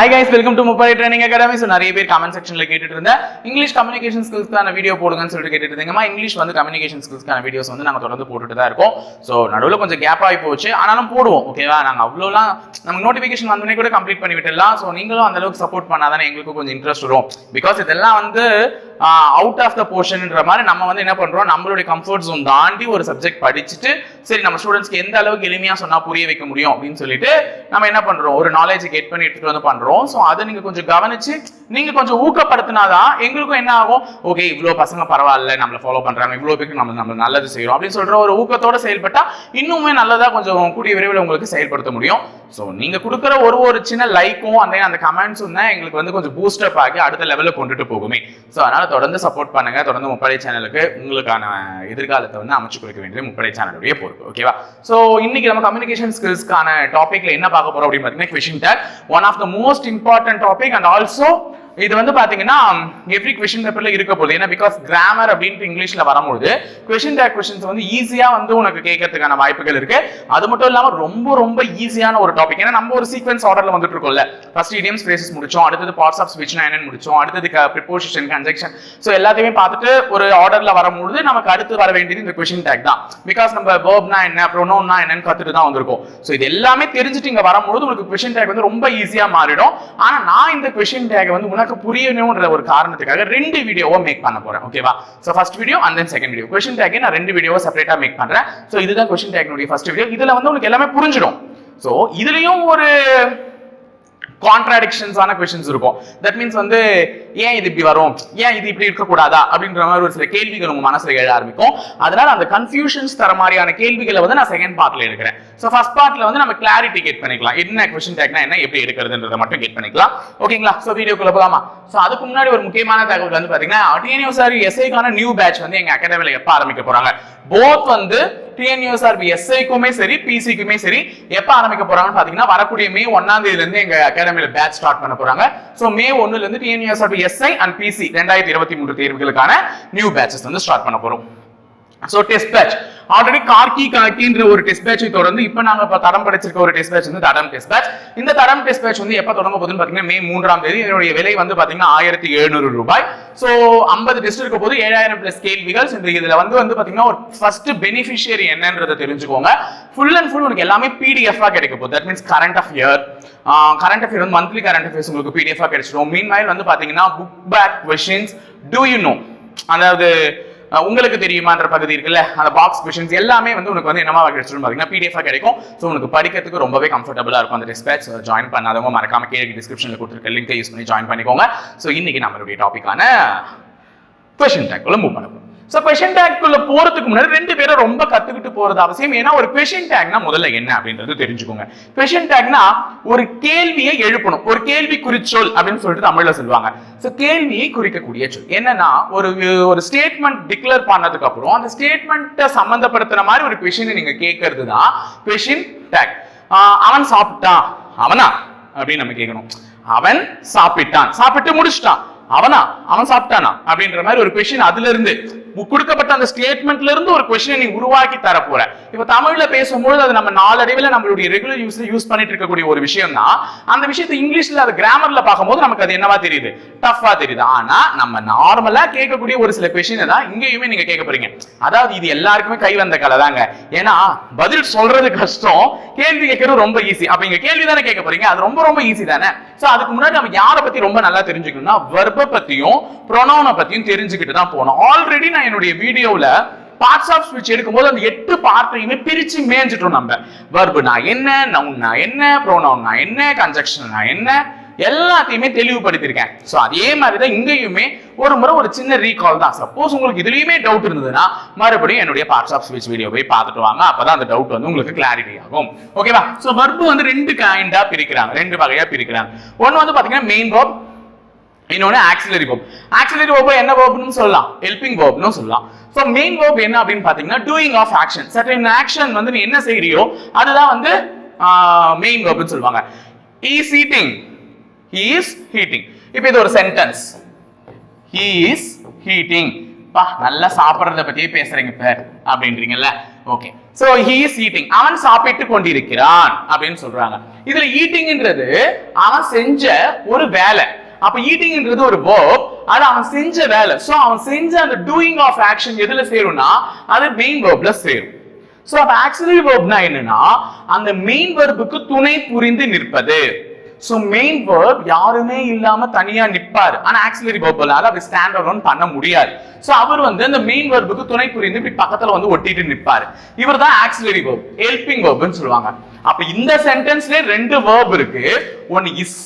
Hi guys welcome to Muppadai training academy so நிறைய பேர் comment செக்ஷனில் கேட்டுட்டு இருந்தேன் இங்கிலீஷ் கம்யூனிகேஷன் ஸ்கில்ஸ்க்கான வீடியோ போடுங்கன்னு சொல்லிட்டு கேட்டுட்டு இருந்தீங்கம்மா இங்கிலீஷ் வந்து கம்யூனிகேஷன் ஸ்கில்ஸ்க்கான வீடியோஸ் வந்து நாங்கள் தொடர்ந்து போட்டுட்டு தான் இருக்கோம். ஸோ நடுவில் கொஞ்சம் கேப் ஆகி போச்சு. ஆனாலும் போடுவோம் ஓகேவா நாங்கள் அவ்வளோலாம் நமக்கு நோட்டிஃபிகேஷன் வந்தோடனே கூட கம்ப்ளீட் பண்ணி விட்டுடலாம். ஸோ நீங்களும் அந்த அளவுக்கு சப்போர்ட் பண்ணாதானே எங்களுக்கும் கொஞ்சம் இன்ட்ரெஸ்ட் வரும். பிகாஸ் இதெல்லாம் வந்து அவுட் ஆஃப் த போர்ஷன்ன்ற மாதிரி நம்ம வந்து என்ன பண்ணுறோம் நம்மளுடைய கம்ஃபர்ட் ஜோன் தாண்டி ஒரு சப்ஜெக்ட் படிச்சுட்டு சரி நம்ம ஸ்டூடெண்ட்ஸ்க்கு எந்த அளவுக்கு எளிமையா சொன்னா புரிய வைக்க முடியும் அப்படின்னு சொல்லிட்டு நம்ம என்ன பண்றோம்? ஒரு நாலேஜ் கெட் பண்ணி எடுத்துட்டு வந்து பண்றோம். ஸோ அதை நீங்க கொஞ்சம் கவனிச்சு நீங்க கொஞ்சம் ஊக்கப்படுத்தினாதான் எங்களுக்கும் என்ன ஆகும்? ஓகே இவ்வளோ பசங்க பரவாயில்ல நம்மளை ஃபாலோ பண்றாங்க இவ்வளோ பேருக்கு நம்ம நம்ம நல்லது செய்யறோம் அப்படின்னு சொல்ற ஒரு ஊக்கத்தோட செயல்பட்டா இன்னுமே நல்லதா கொஞ்சம் கூடிய விரைவில் உங்களுக்கு செயல்படுத்த முடியும். ஸோ நீங்க கொடுக்குற ஒரு ஒரு சின்ன லைக்கும் அந்த அந்த கமெண்ட்ஸும் தான் எங்களுக்கு வந்து கொஞ்சம் பூஸ்டப் ஆகி அடுத்த லெவலில் கொண்டுட்டு போகுமே. ஸோ அதனால தொடர்ந்து சப்போர்ட் பண்ணுங்க. தொடர்ந்து முப்படை சேனலுக்கு உங்களுக்கான எதிர்காலத்தை வந்து அமைச்சு கொடுக்க வேண்டிய முப்படை சேனலுடைய பொறுப்பு. ஓகேவா ஸோ இன்னைக்கு நம்ம கம்யூனிகேஷன் ஸ்கில்ஸ்க்கான டாபிக்ல என்ன பார்க்க போறோம் அப்படின்னு பார்த்தீங்கன்னா question one of the most important topic and also இது வந்து பாத்தீங்கன்னா எவ்ரி கொஷின் பேப்பர்ல இருக்க போகுது. ஏன்னா பிகாஸ் கிராமர் அப்படின்ட்டு இங்கிலீஷ்ல வரும்போது கொஷின் டேக் கொஷின்ஸ் வந்து ஈஸியா வந்து உனக்கு கேட்கறதுக்கான வாய்ப்புகள் இருக்கு. அது மட்டும் இல்லாம ரொம்ப ரொம்ப ஈஸியான ஒரு டாபிக் ஏன்னா நம்ம ஒரு சீக்வன்ஸ் ஆர்டர்ல வந்துட்டு இருக்கோம்ல. ஃபர்ஸ்ட் இடியம்ஸ் ஃப்ரேசஸ் முடிச்சோம். அடுத்தது பார்ட்ஸ் ஆஃப் ஸ்பீச் என்னன்னு முடிச்சோம். அடுத்தது ப்ரிப்போசிஷன் கன்ஜெக்ஷன் ஸோ எல்லாத்தையுமே பார்த்துட்டு ஒரு ஆர்டர்ல வரும்பொழுது நமக்கு அடுத்து வர வேண்டியது இந்த கொஷின் டேக் தான். பிகாஸ் நம்ம வேர்ப்னா என்ன ப்ரொனோன்னா என்னன்னு கத்துட்டு தான் வந்திருக்கோம். ஸோ இது எல்லாமே தெரிஞ்சுட்டு இங்க வரும்போது உங்களுக்கு கொஷின் டேக் வந்து ரொம்ப ஈஸியா மாறிடும். ஆனா நான் இந்த கொஷின் டேக் வந்து உனக்கு புரியணும்ன்ற ஒரு காரணத்துக்காக ரெண்டு வீடியோவா மேக் பண்ண போறேன். ஓகேவா so first video and then second video question tag நான் ரெண்டு வீடியோவை செப்பரேட்டா மேக் பண்றேன். ஸோ இதுதான் கொஷின் டேக்னுடைய ஃபர்ஸ்ட் வீடியோ இதுல வந்து உங்களுக்கு எல்லாமே புரிஞ்சிடும். ஸோ இதுலயும் ஒரு கான்ட்ராடிக்ஷன்ஸான கொஷின்ஸ் இருக்கும். தட் மீன்ஸ் வந்து ஏன் இது இப்படி வரும்? ஏன் இது இப்படி இருக்கக்கூடாதா? அப்படின்ற மாதிரி ஒரு சில கேள்விகள் உங்க மனசுல எழ ஆரம்பிக்கும். அதனால அந்த கன்ஃபியூஷன்ஸ் தர மாதிரியான கேள்விகளை வந்து நான் செகண்ட் பார்ட்ல எடுக்கிறேன். ஸோ ஃபர்ஸ்ட் பார்ட்ல வந்து நம்ம கிளாரிட்டி கெட் பண்ணிக்கலாம். என்ன கொஸ்டின் டேக்னா என்ன எப்படி எடுக்கிறதுன்றத மட்டும் கெட் பண்ணிக்கலாம். ஓகேங்களா ஸோ வீடியோக்குள்ள போகலாமா ஸோ அதுக்கு முன்னாடி ஒரு முக்கியமான தகவல் வந்து பாத்தீங்கன்னா டிஎன்யூஎஸ்ஆர் எஸ்ஐக்கான நியூ பேட்ச் வந்து எங்க அகாடமியில் எப்போ ஆரம்பிக்க போறாங்க? போத் வந்து டிஎன்யூஎஸ்ஆர்பி எஸ்ஐக்குமே சரி பிசிக்குமே சரி எப்போ ஆரம்பிக்க போறாங்கன்னு பாத்தீங்கன்னா வரக்கூடிய மே ஒன்னாம் தேதியில இருந்து எங்க அகாடமியில பேட்ச் ஸ்டார்ட் பண்ண போறாங்க. ஸோ மே ஒன்னுல இருந்து டிஎன்யூஎஸ்ஆர்பி எஸ்ஐ அண்ட் பிசி ரெண்டாயிரத்தி இருபத்தி மூன்று தேர்வுகளுக்கான நியூ பேட்சஸ் வந்து ஸ்டார்ட் பண்ண போறோம். ஸோ டெஸ்ட் பேட்ச் ஆல்ரெடி கார்கி கார்கின்ற ஒரு டெஸ்ட் பேட்சை தொடர்ந்து இப்போ நாங்கள் இப்போ தரம் படிச்சிருக்க ஒரு டெஸ்ட் பேட்ச் வந்து தடம் டெஸ்ட் பேட்ச் இந்த தரம் டெஸ்ட் பேட்ச் வந்து எப்போ தொடங்க போகுதுன்னு பார்த்தீங்கன்னா மே மூன்றாம் தேதி. இதனுடைய விலை வந்து பார்த்தீங்கன்னா ஆயிரத்தி எழுநூறு ரூபாய். ஸோ ஐம்பது டெஸ்ட் இருக்க போது ஏழாயிரம் பிளஸ் கேள்விகள். இந்த இதில் வந்து வந்து பார்த்தீங்கன்னா ஒரு ஃபர்ஸ்ட் பெனிஃபிஷியரி என்னன்றதை தெரிஞ்சுக்கோங்க. ஃபுல் அண்ட் ஃபுல் உனக்கு எல்லாமே பிடிஎஃப்பாக கிடைக்க போகுது. That means current of year current affair வந்து மந்த்லி கரண்ட் அஃபேர்ஸ் உங்களுக்கு பிடிஎஃப்பாக கிடைச்சிடும் மீன் வாயில் வந்து பார்த்தீங்கன்னா book back questions do you know அதாவது உங்களுக்கு தெரியுமான்ற பகுதி இருக்குல்ல? அந்த பாக்ஸ் கொஷின்ஸ் எல்லாமே வந்து உனக்கு வந்து என்னமா கிடைச்சிடும் பார்த்தீங்கன்னா பிடிஎஃபா கிடைக்கும். ஸோ உனக்கு படிக்கிறதுக்கு ரொம்பவே கம்ஃபர்டபுளாக இருக்கும். அந்த டிஸ்பேச் ஜாயின் பண்ணாதவங்க மறக்காம கீழே டிஸ்கிரிப்ஷனில் கொடுத்துருக்க லிங்கை யூஸ் பண்ணி ஜாயின் பண்ணிக்கோங்க. ஸோ இன்னைக்கு நம்மளுடைய டாபிக்கான கொஷின் டேக்குள்ள மூவ் பண்ண ஸோ பெஷன் டேக்குள்ள போறதுக்கு முன்னாடி ரெண்டு பேரும் ரொம்ப கத்துக்கிட்டு போறது அவசியம். ஏன்னா ஒரு பெஷன் டேக்னா முதல்ல என்ன அப்படின்றது தெரிஞ்சுக்கோங்க. பெஷன் டேக்னா ஒரு கேள்வியை எழுப்பணும். ஒரு கேள்வி குறிச்சொல் அப்படின்னு சொல்லிட்டு தமிழ்ல சொல்லுவாங்க. ஸோ கேள்வியை குறிக்கக்கூடிய சொல். என்னன்னா ஒரு ஒரு ஸ்டேட்மெண்ட் டிக்ளேர் பண்ணதுக்கு அப்புறம் அந்த ஸ்டேட்மெண்ட்டை சம்மந்தப்படுத்துற மாதிரி ஒரு கொஷினை நீங்க கேட்கறது தான் பெஷன் டேக் அவன் சாப்பிட்டான். அவனா? அப்படின்னு நம்ம கேட்கணும் அவன் சாப்பிட்டான். சாப்பிட்டு முடிச்சிட்டான். அவனா? அவன் சாப்பிட்டானா? அப்படின்ற மாதிரி ஒரு கொஷின் அதுல இருந்து கொடுக்கப்பட்ட அந்த ஸ்டேட்மெண்ட்ல இருந்து ஒரு கொஸ்டினை நீ உருவாக்கி தர போற இப்ப தமிழ்ல பேசும்போது அது நம்ம நாளடைவில் நம்மளுடைய ரெகுலர் யூஸ் யூஸ் பண்ணிட்டு இருக்கக்கூடிய ஒரு விஷயம் தான் அந்த விஷயத்தை இங்கிலீஷ்ல அது கிராமர்ல பார்க்கும்போது நமக்கு அது என்னவா தெரியுது? டஃபா தெரியுது. ஆனா நம்ம நார்மலா கேட்கக்கூடிய ஒரு சில கொஸ்டினை தான் இங்கேயுமே நீங்க கேட்க போறீங்க. அதாவது இது எல்லாருக்குமே கை வந்த கலை தாங்க. ஏன்னா பதில் சொல்றது கஷ்டம் கேள்வி கேட்கறது ரொம்ப ஈஸி அப்ப இங்க கேள்வி தானே கேட்க போறீங்க? அது ரொம்ப ரொம்ப ஈஸி தானே? சோ அதுக்கு முன்னாடி நம்ம யாரை பத்தி ரொம்ப நல்லா தெரிஞ்சுக்கணும்னா வர்ப பத்தியும் ப்ரொனவுனை பத்தியும் தெரிஞ்சுக்கிட்டு தான் போனோம் ஆல்ரெடி நான் என்னுடைய வீடியோவில் பார்ட்ஸ் ஆஃப் ஸ்பீச் எடுக்கும்போது அந்த எட்டு பார்ட்டையுமே பிரிச்சு மேய்ஞ்சிட்டோம் நம்ம. வர்புனா என்ன நவுன்னா என்ன ப்ரோனவுன்னா என்ன கன்ஜெக்ஷன்னா என்ன எல்லாத்தையுமே தெளிவுபடுத்தியிருக்கேன். ஸோ அதே மாதிரி தான் இங்கேயுமே ஒரு முறை ஒரு சின்ன ரீகால் தான். சப்போஸ் உங்களுக்கு இதுலயுமே டவுட் இருந்ததுன்னா மறுபடியும் என்னுடைய பார்ட்ஸ் ஆஃப் ஸ்பீச் வீடியோ போய் பார்த்துட்டு வாங்க. அப்பதான் அந்த டவுட் வந்து உங்களுக்கு கிளாரிட்டி ஆகும். ஓகேவா ஸோ வர்பு வந்து ரெண்டு கைண்டா பிரிக்கிறாங்க. ரெண்டு வகையா பிரிக்கிறாங்க. ஒன்று வந்து பாத்தீங்கன்னா மெயின் வேர்ப் இன்னொன்று ஆக்சிலரி வேர்ப் ஆக்சிலரி வேர்ப் என்ன வேர்ப்னு சொல்லலாம். ஹெல்பிங் வேர்ப்னு சொல்லலாம். ஸோ மெயின் வேர்ப் என்ன அப்படின்னு பார்த்தீங்கன்னா doing of action certain action வந்து நீ என்ன செய்கிறியோ அதுதான் வந்து மெயின் வேர்ப்னு சொல்லுவாங்க. Is eating he is eating இப்போ இது ஒரு சென்டென்ஸ் ஹி இஸ் ஹீட்டிங் பா நல்லா சாப்பிட்றத பத்தியே பேசுறீங்க பேர் அப்படின்றீங்கல்ல. Okay so he is eating அவன் சாப்பிட்டு கொண்டிருக்கிறான் அப்படின்னு சொல்றாங்க. இதுல ஈட்டிங்ன்றது அவன் செஞ்ச ஒரு வேலை. அப்ப ஈட்டிங்ன்றது ஒரு வேர்ப் அது அவன் செஞ்ச வேலை. சோ அவன் செஞ்ச அந்த டூயிங் ஆஃப் ஆக்ஷன் எதுல சேரும்னா அது மெயின் வேர்ப்ல சேரும். சோ அப்ப ஆக்சிலரி வேர்ப்னா என்னன்னா அந்த மெயின் வேர்புக்கு துணை புரிந்து நிற்பது. ஸோ மெயின் வேர்ப் யாருமே இல்லாம தனியா நிப்பாரு. ஆனா ஆக்சிலரி வேர்ப்னால அப்படி ஸ்டாண்ட் அலோன் பண்ண முடியாது. ஸோ அவர் வந்து அந்த மெயின் வேர்புக்கு துணை புரிந்து இப்படி பக்கத்துல வந்து ஒட்டிட்டு நிப்பாரு. இவர் தான் ஆக்சிலரி வேர்ப் ஹெல்பிங் வேர்ப்னு சொல்லுவாங்க. அப்ப இந்த சென்டென்ஸ்லயே ரெண்டு வேர்ப் இருக்கு. ஒன்னு இஸ்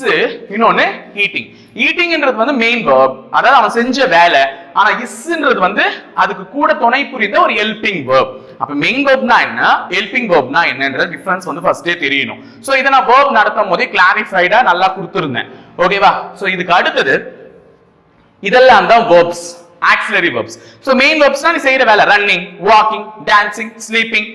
இன்னொன்னு ஈட்டிங் ஈட்டிங்ன்றது வந்து மெயின் வேர்ப் அதாவது அவன் செஞ்ச வேலை. ஆனா இஸ்ன்றது வந்து அதுக்கு கூட துணை புரிந்த ஒரு ஹெல்பிங் வேர்ப் அப்ப மெயின் வேர்ப்னா என்ன? ஹெல்பிங் வேர்ப்னா என்னன்ற டிஃபரன்ஸ் வந்து ஃபர்ஸ்டே தெரியணும். சோ இதை நான் வேர்ப் நடத்தும் போதே கிளாரிஃபைடா நல்லா கொடுத்துருந்தேன். ஓகேவா சோ இதுக்கு அடுத்தது இதெல்லாம் தான் verbs auxiliary verbs so main வேர்ப்ஸ்னா நீ செய்யற வேலை ரன்னிங் வாக்கிங் டான்சிங் ஸ்லீப்பிங்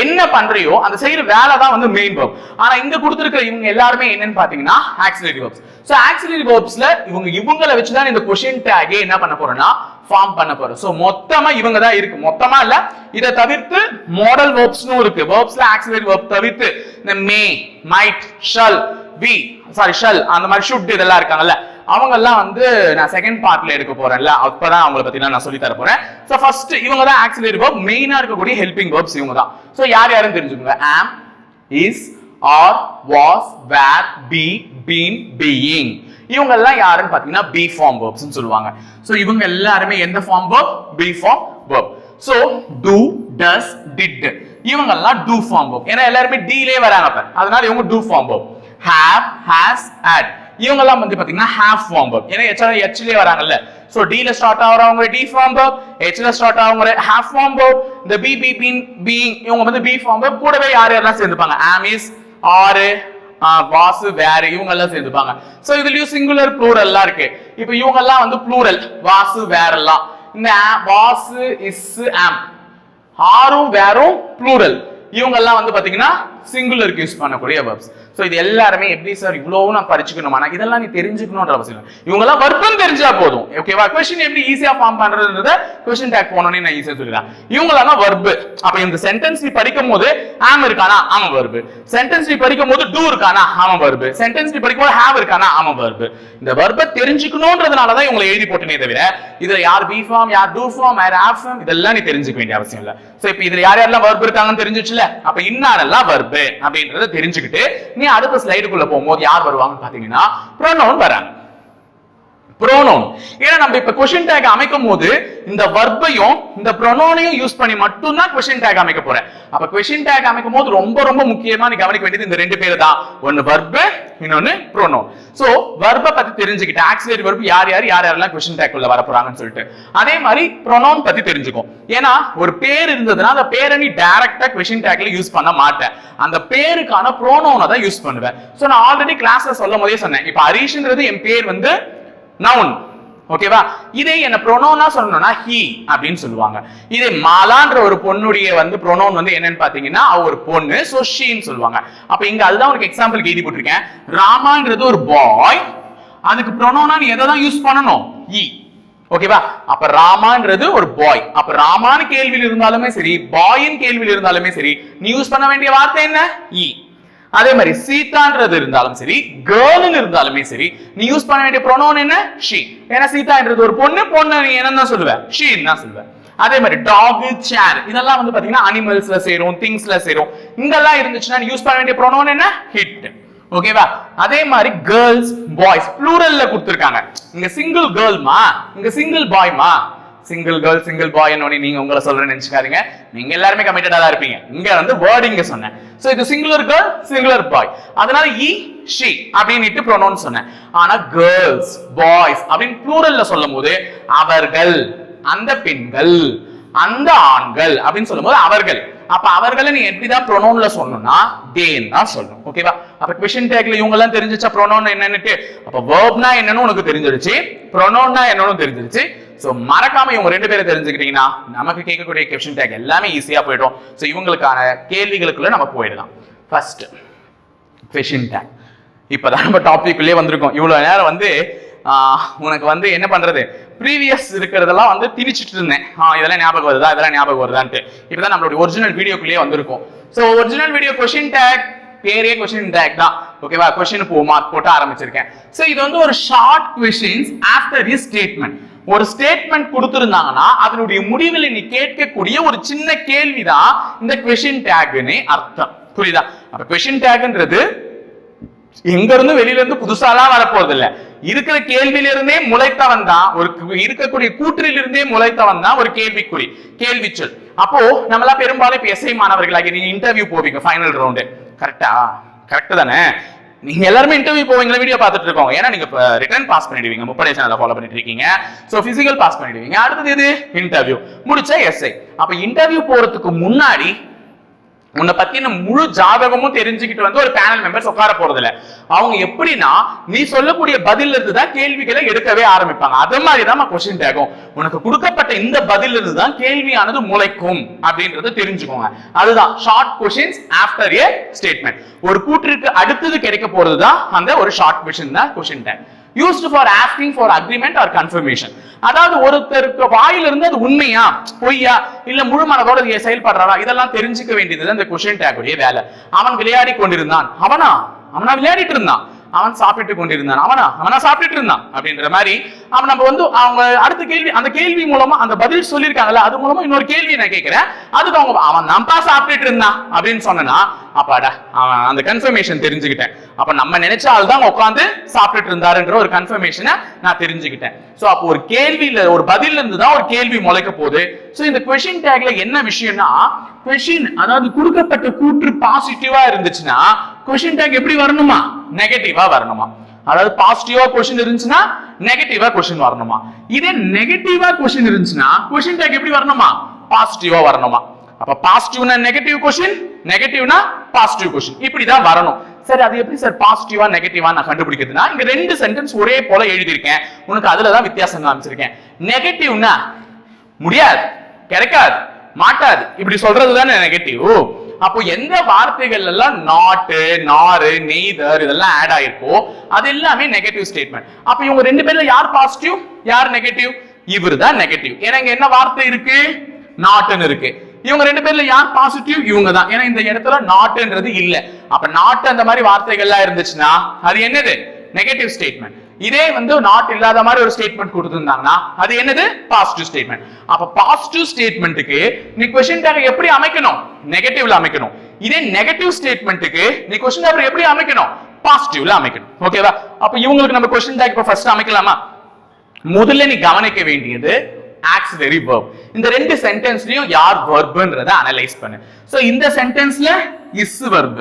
என்ன பண்றியோ அந்த செய்யற வேலை தான் வந்து மெயின் வேர்ப் ஆனா இங்க கொடுத்துருக்க இவங்க எல்லாருமே என்னன்னு பாத்தீங்கன்னா ஆக்சிலரி வேர்ப்ஸ் சோ ஆக்சிலரி வேர்ப்ஸ்ல இவங்க இவங்கள வச்சு தான் இந்த கொஷின் டேகே என்ன பண்ண போறோம்னா ஃபார்ம் பண்ண போறோம். ஸோ மொத்தமா இவங்க தான் இருக்கு. மொத்தமா இல்ல இதை தவிர்த்து மாடல் வேர்ப்ஸ்னும் இருக்கு. வேர்ப்ஸ்ல ஆக்சிலரி வேர்ப் தவிர்த்து இந்த may might shall be sorry shall அந்த மாதிரி ஷுட் இதெல்லாம் இருக்காங்கல்ல அவங்க எல்லாம் வந்து நான் செகண்ட் பார்ட்ல எடுக்க போறேன்ல. அப்பதான் அவங்கள பத்தி நான் சொல்லி தர போறேன். ஸோ ஃபர்ஸ்ட் இவங்க தான் ஆக்சிலரி வேர்ப் மெயினா இருக்கக்கூடிய ஹெல்பிங் வேர்ப்ஸ் இவங்க தான் ஸோ யார் யாருன்னு தெரிஞ்சுக்கோங்க. Am is are was were be been being இவங்க எல்லாம் யாருன்னு பாத்தீங்கன்னா பி ஃபார்ம் verbs சொல்லுவாங்க. சோ இவங்க எல்லாருமே எந்த form verb be form verb so do does did இவங்க எல்லாம் டூ ஃபார்ம் வேர்ப் ஏன்னா எல்லாருமே டீலே வராங்க அப்ப. அதனால இவங்க two form verb have has had இவங்க எல்லாம் வந்து பாத்தீங்கன்னா ஹாஃப் ஃபார்ம் வேர்ப் ஏன்னா எச்ஆர் எச்லயே வராங்கல்ல. சோ டி ஸ்டார்ட் ஆகுறவங்க டி ஃபார்ம் வேர்ப் எச்ல ஸ்டார்ட் ஆகுறவங்க ஹாஃப் ஃபார்ம் வேர்ப் இந்த பி பி பீன் பீங் இவங்க வந்து பி ஃபார்ம் வேர்ப் கூடவே யார் யாரெல்லாம் சேர்ந்துப்பாங்க? ஆம் இஸ் ஆறு வாசு வேறு இவங்க எல்லாம் சேர்ந்துப்பாங்க. ஸோ இதுலயும் சிங்குலர் ப்ளூரல்லாம் இருக்கு. இப்போ இவங்க எல்லாம் வந்து ப்ளூரல் வாசு வேறெல்லாம் இந்த வாசு இஸ் ஆம் ஆறும் வேறும் ப்ளூரல் இவங்க எல்லாம் வந்து பாத்தீங்கன்னா சிங்குலருக்கு யூஸ் பண்ணக்கூடிய வேர்ப்ஸ் சோ இது எல்லாருமே எப்படி சார் இவ்வளவு நான் படிச்சுக்கணுமா? இதெல்லாம் நீ தெரிஞ்சுக்கணும்ன்ற அவசியம் இவங்க எல்லாம் வர்க்கம் தெரிஞ்சா போதும். ஓகேவா கொஸ்டின் எப்படி ஈஸியா ஃபார்ம் பண்றதுன்றத கொஸ்டின் டேக் போனோம்னே நான் ஈஸியா சொல்லிடுறேன். இவங்க வர்பு அப்ப இந்த சென்டென்ஸ் நீ படிக்கும் போது ஆம் இருக்கானா? ஆமா வர்பு சென்டென்ஸ் நீ படிக்கும் போது டூ இருக்கானா? ஆமா வர்பு சென்டென்ஸ் நீ படிக்கும் போது ஹேவ் இருக்கானா? ஆம வர்பு இந்த வர்பை தெரிஞ்சுக்கணும்ன்றதுனால தான் இவங்களை எழுதி போட்டனே தவிர இதுல யார் பி ஃபார்ம் யார் டூ ஃபார்ம் யார் ஆப் ஃபார்ம் இதெல்லாம் நீ தெரிஞ்சுக்க வேண்டிய அவசியம் இல்ல. ஸோ இப்போ இதுல யார் யாரெல்லாம் வர்பு இருக்காங்கன்னு தெரிஞ்சிச்சுல அப்ப இன்னாரெல்லாம் வர்பு அப்படின்றத தெரிஞ்சுக்கிட்டு நீ அடுத்த ஸ்லைடுக்குள்ள போகும்போது யார் வருவாங்கன்னு பாத்தீங்கன்னா ப்ரோனோன் வராங்க. ப்ரோனோன் ஏன்னா நம்ம இப்ப கொஷின் டேக் அமைக்கும் போது இந்த வர்பையும் இந்த ப்ரொனோனையும் யூஸ் பண்ணி மட்டும்தான் கொஷின் டேக் அமைக்க போறேன். அப்ப கொஷின் டேக் அமைக்கும் போது ரொம்ப ரொம்ப முக்கியமா நீ கவனிக்க வேண்டியது இந்த ரெண்டு பேர் தான் ஒன்னு வர்பு இன்னொன்னு ப்ரோனோன் சோ வர்ப பத்தி தெரிஞ்சுக்கிட்டு ஆக்சிலரி வர்பு யார் யார் யார் யாரெல்லாம் கொஸ்டின் டேக்குள்ள வர போறாங்கன்னு சொல்லிட்டு. அதே மாதிரி ப்ரொனோன் பத்தி தெரிஞ்சுக்கும். ஏன்னா ஒரு பேர் இருந்ததுன்னா அந்த பேரை நீ டைரக்டா கொஸ்டின் டேக்ல யூஸ் பண்ண மாட்டேன். அந்த பேருக்கான ப்ரோனோனை தான் யூஸ் பண்ணுவேன். சோ நான் ஆல்ரெடி கிளாஸ்ல சொல்லும் போதே சொன்னேன். இப்ப ஹரீஷ்ன்றது என் பேர் வந்து நவுன் ஓகேவா? இதே என்ன ப்ரொனோனா சொல்லணும்னா ஹி அப்படின்னு சொல்லுவாங்க. இதே மாலான்ற ஒரு பொண்ணுடைய வந்து ப்ரொனோன் வந்து என்னன்னு பாத்தீங்கன்னா அவ ஒரு பொண்ணு சோ ஷீன்னு சொல்லுவாங்க. அப்ப இங்க அதுதான் உனக்கு எக்ஸாம்பிள் எழுதி போட்டிருக்கேன். ராமான்றது ஒரு பாய் அதுக்கு ப்ரொனோனா நீ எதை தான் யூஸ் பண்ணணும்? இ ஓகேவா? அப்ப ராமான்றது ஒரு பாய் அப்ப ராமான்னு கேள்வியில் இருந்தாலுமே சரி பாயின் கேள்வியில் இருந்தாலுமே சரி நீ யூஸ் பண்ண வேண்டிய வார்த்தை என்ன? இ அதே மாதிரி சீதான்றது இருந்தாலும் சரி கேர்ள்னு இருந்தாலுமே சரி நீ யூஸ் பண்ண வேண்டிய ப்ரொனோன் என்ன? ஷீ ஏன்னா சீதான்றது ஒரு பொண்ணு பொண்ணு நீ என்னன்னு தான் சொல்லுவ ஷீன்னு தான் சொல்லுவேன் அதே மாதிரி டாக் சேர் இதெல்லாம் வந்து பாத்தீங்கன்னா அனிமல்ஸ்ல சேரும் திங்ஸ்ல சேரும். இங்கெல்லாம் இருந்துச்சுன்னா யூஸ் பண்ண வேண்டிய ப்ரொனோன் என்ன? ஹிட் ஓகேவா அதே மாதிரி கேர்ள்ஸ் பாய்ஸ் ப்ளூரல்ல கொடுத்துருக்காங்க. இங்க சிங்கிள் கேர்ள்மா இங்க சிங்கிள் பாய்மா சிங்கிள் கேர்ள் சிங்கிள் பாய் நீங்க உங்களை சொல்றேன்னு நினைச்சுக்காதீங்க. நீங்க எல்லாருமே கமிட்டடா தான் இருப்பீங்க. இங்க வந்து வேர்டிங்க சொன்னேன். சோ இது சிங்குலர் கேர்ள் சிங்குலர் பாய் அதனால இ ஷி அப்படின்னு ப்ரொனவுன் சொன்னேன். ஆனா கேர்ள்ஸ் பாய்ஸ் அப்படின்னு ப்ளூரல்ல சொல்லும் போது அவர்கள் அந்த பெண்கள் அந்த ஆண்கள் அப்படின்னு சொல்லும்போது அவர்கள். அப்ப அவர்களை நீ எப்படிதான் ப்ரொனவுன்ல சொல்லணும்னா தேன் தான் சொல்லணும். ஓகேவா அப்ப கொஷின் டேக்ல இவங்க எல்லாம் தெரிஞ்சிச்சா ப்ரொனவுன் என்னன்னுட்டு அப்ப வேர்ப்னா என்னன்னு உனக்கு தெரிஞ்சிருச்சு ப்ரொனவுன்னா என்னன்னு தெரிஞ்சிருச்சு ஸோ மறக்காம இவங்க ரெண்டு பேரும் தெரிஞ்சுக்கிட்டீங்கன்னா நமக்கு கேட்கக்கூடிய கொஷின் டேக் எல்லாமே ஈஸியாக போயிடும். ஸோ இவங்களுக்கான கேள்விகளுக்குள்ள நம்ம போயிடலாம். ஃபர்ஸ்ட் கொஷின் டேக் இப்போதான் நம்ம டாபிக் வந்திருக்கோம். இவ்வளோ நேரம் வந்து உனக்கு வந்து என்ன பண்றது? ப்ரீவியஸ் இருக்கிறதெல்லாம் வந்து திணிச்சிட்டு இருந்தேன். ஆ இதெல்லாம் ஞாபகம் வருதா? இதெல்லாம் ஞாபகம் வருதான்ட்டு. இப்போதான் நம்மளுடைய ஒரிஜினல் வீடியோக்குள்ளேயே வந்திருக்கும். So original video question tag பேரே கொஸ்டின் டேக் தான். ஓகேவா கொஸ்டின் போ மார்க் போட்டு ஆரம்பிச்சிருக்கேன். ஸோ இது வந்து ஒரு short questions after is statement ஒரு ஸ்டேட்மெண்ட் கொடுத்திருந்தாங்கன்னா அதனுடைய முடிவில் நீ கேட்கக்கூடிய ஒரு சின்ன கேள்விதான் இந்த கொஷின் டேக்னு அர்த்தம். புரியுதா? அப்ப கொஷின் டேக்ன்றது எங்க இருந்து வெளியில இருந்து புதுசாலாம் வரப்போறது இல்ல இருக்கிற கேள்வியில இருந்தே முளைத்தவன் தான். ஒரு இருக்கக்கூடிய கூற்றில் இருந்தே முளைத்தவன் தான் ஒரு கேள்விக்குறி கேள்வி சொல் அப்போ நம்மளாம் பெரும்பாலும் இப்ப எஸ்ஐ மாணவர்களாகி நீங்க இன்டர்வியூ போவீங்க ஃபைனல் ரவுண்டு கரெக்டா கரெக்ட் தானே? நீங்க எல்லாருமே இன்டர்வியூ போவீங்களா? வீடியோ பார்த்துட்டு இருக்கோம் ஏன்னா நீங்க ரிட்டர்ன் பாஸ் பண்ணிடுவீங்க. முப்படை சேனலை ஃபாலோ பண்ணிட்டு இருக்கீங்க ஸோ பிசிக்கல் பாஸ் பண்ணிடுவீங்க. அடுத்தது இது இன்டர்வியூ முடிச்சா எஸ்ஐ அப்ப இன்டர்வியூ போறதுக்கு முன்னாடி உன்னை பத்தின முழு ஜாதகமும் தெரிஞ்சுக்கிட்டு வந்து ஒரு பேனல் மெம்பர்ஸ் உட்கார போறது இல்ல அவங்க எப்படின்னா நீ சொல்லக்கூடிய பதில்ல இருந்து தான் கேள்விகளை எடுக்கவே ஆரம்பிப்பாங்க. அது மாதிரி தான் கொஸ்டின் டேகும் உனக்கு கொடுக்கப்பட்ட இந்த பதில்ல இருந்து தான் கேள்வியானது முளைக்கும் அப்படின்றத தெரிஞ்சுக்கோங்க. அதுதான் short questions after a statement ஒரு கூற்றிற்கு அடுத்தது கிடைக்க போறது தான் அந்த ஒரு ஷார்ட் கொஸ்டின் தான் question tag used for asking for agreement or confirmation அதாவது ஒருத்தருக்கு வாயிலிருந்து அது உண்மையா பொய்யா இல்ல முழு மனதோட செயல்படுறாரா? இதெல்லாம் தெரிஞ்சுக்க வேண்டியது இந்த கொஸ்டின் டேக்குடைய வேலை. அவன் விளையாடி கொண்டிருந்தான். அவனா? அவனா விளையாடிட்டு இருந்தான். அவன் சாப்பிட்டு கொண்டிருந்தான். அவனா? அவனா சாப்பிட்டுட்டு இருந்தான் அப்படின்ற மாதிரி அவன் நம்ம வந்து அவங்க அடுத்த கேள்வி அந்த கேள்வி மூலமா அந்த பதில் சொல்லியிருக்காங்கல்ல அது மூலமா இன்னொரு கேள்வி நான் கேட்கிறேன். அதுக்கு அவங்க அவன் நம்பா சாப்பிட்டுட்டு இருந்தான் அப்படின்னு சொன்னா அப்பாடா அவன் அந்த கன்ஃபர்மேஷன் தெரிஞ்சுக்கிட்டேன். அப்ப நம்ம நினைச்ச ஆள் தான் உட்காந்து சாப்பிட்டுட்டு இருந்தாருன்ற ஒரு கன்ஃபர்மேஷனை நான் தெரிஞ்சுக்கிட்டேன். ஸோ அப்போ ஒரு கேள்வியில ஒரு பதில் இருந்து தான் ஒரு கேள்வி முளைக்க போகுது. ஸோ இந்த கொஷின் டேக்ல என்ன விஷயம்னா கொஷின் அதாவது கொடுக்கப்பட்ட கூற்று பாசிட்டிவா இருந்துச்சுன்னா கொஷின் டேக் எப்படி வரணுமா? நெகட்டிவா வரணுமா? அதாவது பாசிட்டிவா கொஸ்டின் இருந்துச்சுன்னா நெகட்டிவா கொஸ்டின் வரணுமா? இதே நெகட்டிவா கொஸ்டின் இருந்துச்சுன்னா கொஸ்டின் டேக் எப்படி வரணுமா? பாசிட்டிவா வரணுமா? அப்ப பாசிட்டிவ்னா நெகட்டிவ் கொஸ்டின் நெகட்டிவ்னா பாசிட்டிவ் கொஸ்டின் இப்படிதான் வரணும். சரி அது எப்படி சார் பாசிட்டிவா நெகட்டிவா நான் கண்டுபிடிக்கிறதுனா இங்க ரெண்டு சென்டென்ஸ் ஒரே போல எழுதியிருக்கேன். உனக்கு அதுல தான் வித்தியாசம் காமிச்சிருக்கேன். நெகட்டிவ்னா முடியாது கிடைக்காது மாட்டாது. இப்படி சொல்றது தானே நெகட்டிவ் அப்போ எந்த வார்த்தைகள் எல்லாம் நாட்டு நாறு நெய்தர் இதெல்லாம் ஆட் ஆயிருக்கோ அது எல்லாமே நெகட்டிவ் ஸ்டேட்மெண்ட் அப்ப இவங்க ரெண்டு பேர்ல யார் பாசிட்டிவ் யார் நெகட்டிவ் இவர் தான் நெகட்டிவ் ஏன்னா இங்க என்ன வார்த்தை இருக்கு? நாட்டுன்னு இருக்கு. இவங்க ரெண்டு பேர்ல யார் பாசிட்டிவ் இவங்க தான் ஏன்னா இந்த இடத்துல நாட்டுன்றது இல்ல. அப்ப நாட்டு அந்த மாதிரி வார்த்தைகள்லாம் இருந்துச்சுன்னா அது என்னது? நெகட்டிவ் ஸ்டேட்மெண்ட் இதே வந்து நாட் இல்லாத மாதிரி ஒரு ஸ்டேட்மெண்ட் கொடுத்திருந்தாங்கன்னா அது என்னது? பாசிட்டிவ் ஸ்டேட்மெண்ட் அப்ப பாசிட்டிவ் ஸ்டேட்மெண்ட்டுக்கு நீ கொஸ்டின் டேக் எப்படி அமைக்கணும்? நெகட்டிவ்ல அமைக்கணும். இதே நெகட்டிவ் ஸ்டேட்மெண்ட்டுக்கு நீ கொஸ்டின் டேக் எப்படி அமைக்கணும்? பாசிட்டிவ்ல அமைக்கணும். ஓகேவா அப்ப இவங்களுக்கு நம்ம கொஸ்டின் டேக் இப்ப ஃபர்ஸ்ட் அமைக்கலாமா? முதல்ல நீ கவனிக்க வேண்டியது ஆக்சிலரி வேர்ப் இந்த ரெண்டு சென்டென்ஸ்லயும் யார் வெர்ப்ன்றத அனலைஸ் பண்ணு. சோ இந்த சென்டென்ஸ்ல இஸ் verb.